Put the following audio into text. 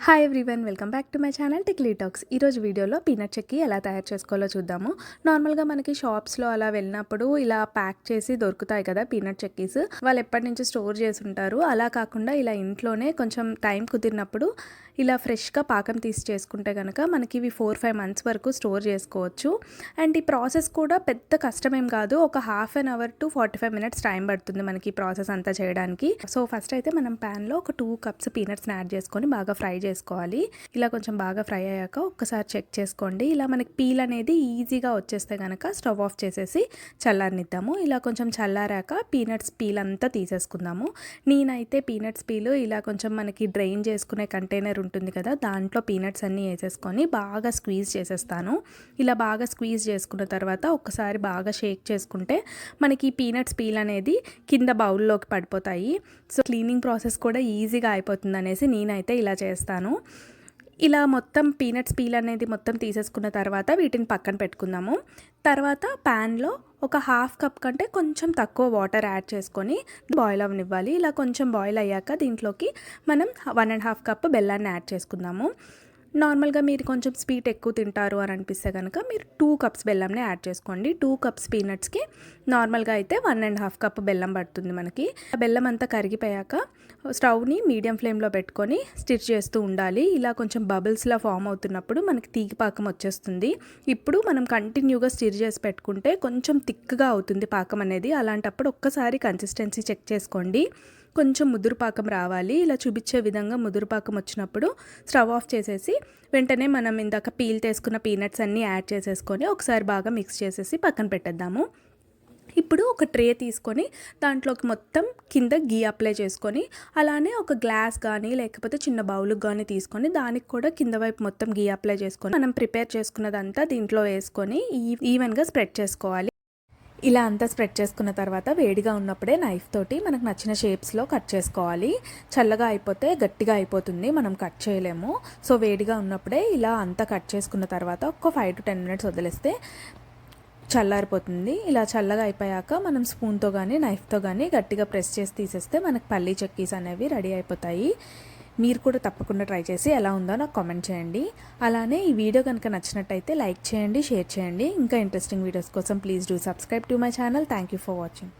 Hi everyone welcome back to my channel Tikli talks ఈరోజు వీడియోలో peanut చెక్కి ఎలా తయారు చేసుకోవాలో చూద్దాము. నార్మల్గా మనకి షాప్స్లో అలా వెళ్ళినప్పుడు ఇలా ప్యాక్ చేసి దొరుకుతాయి కదా పీనట్ చెక్కీస్ వాళ్ళు ఎప్పటి నుంచి స్టోర్ చేసి ఉంటారు అలా కాకుండా ఇలా ఇంట్లోనే కొంచెం టైం కుదిరినప్పుడు ఇలా ఫ్రెష్గా పాకం తీసి చేసుకుంటే కనుక మనకి ఇవి ఫోర్ ఫైవ్ మంత్స్ వరకు స్టోర్ చేసుకోవచ్చు. అండ్ ఈ ప్రాసెస్ కూడా పెద్ద కష్టమేం కాదు. ఒక half an hour to forty five minutes time పడుతుంది మనకి ఈ ప్రాసెస్ అంతా చేయడానికి. సో ఫస్ట్ అయితే మనం ప్యాన్లో ఒక టూ కప్స్ పీనట్స్ని యాడ్ చేసుకొని బాగా ఫ్రై చేసుకోవాలి. ఇలా కొంచెం బాగా ఫ్రై అయ్యాక ఒక్కసారి చెక్ చేసుకోండి. ఇలా మనకి పీల్ అనేది ఈజీగా వచ్చేస్తే కనుక స్టవ్ ఆఫ్ చేసేసి చల్లారనిద్దాము. ఇలా కొంచెం చల్లారాక పీనట్స్ పీల్ అంతా తీసేసుకుందాము. నేనైతే పీనట్స్ పీల్ ఇలా కొంచెం మనకి డ్రైన్ చేసుకునే కంటైనర్ ఉంటుంది కదా దాంట్లో పీనట్స్ అన్నీ వేసేసుకొని బాగా స్క్వీజ్ చేసేస్తాను. ఇలా బాగా స్క్వీజ్ చేసుకున్న తర్వాత ఒక్కసారి బాగా షేక్ చేసుకుంటే మనకి ఈ పీనట్స్ పీల్ అనేది కింద బౌల్లోకి పడిపోతాయి. సో క్లీనింగ్ ప్రాసెస్ కూడా ఈజీగా అయిపోతుంది అనేసి నేనైతే ఇలా చేస్తాను. ఇలా మొత్తం పీనట్స్ పీల్ అనేది మొత్తం తీసేసుకున్న తర్వాత వీటిని పక్కన పెట్టుకుందాము. తర్వాత ప్యాన్లో ఒక హాఫ్ కప్ కంటే కొంచెం తక్కువ వాటర్ యాడ్ చేసుకొని బాయిల్ అవ్వనివ్వాలి ఇలా కొంచెం బాయిల్ అయ్యాక దీంట్లోకి మనం వన్ అండ్ హాఫ్ కప్ బెల్లాన్ని యాడ్ చేసుకుందాము. నార్మల్గా మీరు కొంచెం స్వీట్ ఎక్కువ తింటారు అని అనిపిస్తే కనుక మీరు టూ కప్స్ బెల్లంని యాడ్ చేసుకోండి. టూ కప్స్ పీనట్స్కి నార్మల్గా అయితే వన్ అండ్ హాఫ్ కప్ బెల్లం పడుతుంది మనకి. ఆ బెల్లం అంతా కరిగిపోయాక స్టవ్ని మీడియం ఫ్లేమ్లో పెట్టుకొని స్టిచ్ చేస్తూ ఉండాలి. ఇలా కొంచెం బబుల్స్లా ఫామ్ అవుతున్నప్పుడు మనకి తీగి పాకం వచ్చేస్తుంది. ఇప్పుడు మనం కంటిన్యూగా స్టిర్ చేసి పెట్టుకుంటే కొంచెం థిక్గా అవుతుంది పాకం అనేది. అలాంటప్పుడు ఒక్కసారి కన్సిస్టెన్సీ చెక్ చేసుకోండి. కొంచెం ముదురు పాకం రావాలి. ఇలా చూపించే విధంగా ముదురు పాకం వచ్చినప్పుడు స్టవ్ ఆఫ్ చేసేసి వెంటనే మనం ఇందాక పీల్ తీసుకున్న పీనట్స్ అన్నీ యాడ్ చేసేసుకొని ఒకసారి బాగా మిక్స్ చేసేసి పక్కన పెట్టేద్దాము. ఇప్పుడు ఒక ట్రే తీసుకొని దాంట్లోకి మొత్తం కింద గీ అప్లై చేసుకొని అలానే ఒక గ్లాస్ కానీ లేకపోతే చిన్న బౌల్కి కానీ తీసుకొని దానికి కూడా కింద వైపు మొత్తం గీ అప్లై చేసుకొని మనం ప్రిపేర్ చేసుకున్నదంతా దీంట్లో వేసుకొని ఈవెన్గా స్ప్రెడ్ చేసుకోవాలి. ఇలా అంతా స్ప్రెడ్ చేసుకున్న తర్వాత వేడిగా ఉన్నప్పుడే నైఫ్ తోటి మనకు నచ్చిన షేప్స్లో కట్ చేసుకోవాలి. చల్లగా అయిపోతే గట్టిగా అయిపోతుంది మనం కట్ చేయలేము. సో వేడిగా ఉన్నప్పుడే ఇలా అంతా కట్ చేసుకున్న తర్వాత ఒక ఫైవ్ టు టెన్ మినిట్స్ వదిలేస్తే చల్లారిపోతుంది. ఇలా చల్లగా అయిపోయాక మనం స్పూన్తో కానీ నైఫ్తో కానీ గట్టిగా ప్రెస్ చేసి తీసేస్తే మనకు పల్లీ చెక్కీస్ అనేవి రెడీ అయిపోతాయి. మీరు కూడా తప్పకుండా ట్రై చేసి ఎలా ఉందో నాకు కామెంట్ చేయండి. అలానే ఈ వీడియో కనుక నచ్చినట్టయితే లైక్ చేయండి షేర్ చేయండి. ఇంకా ఇంట్రెస్టింగ్ వీడియోస్ కోసం please do subscribe to my channel. Thank you for watching.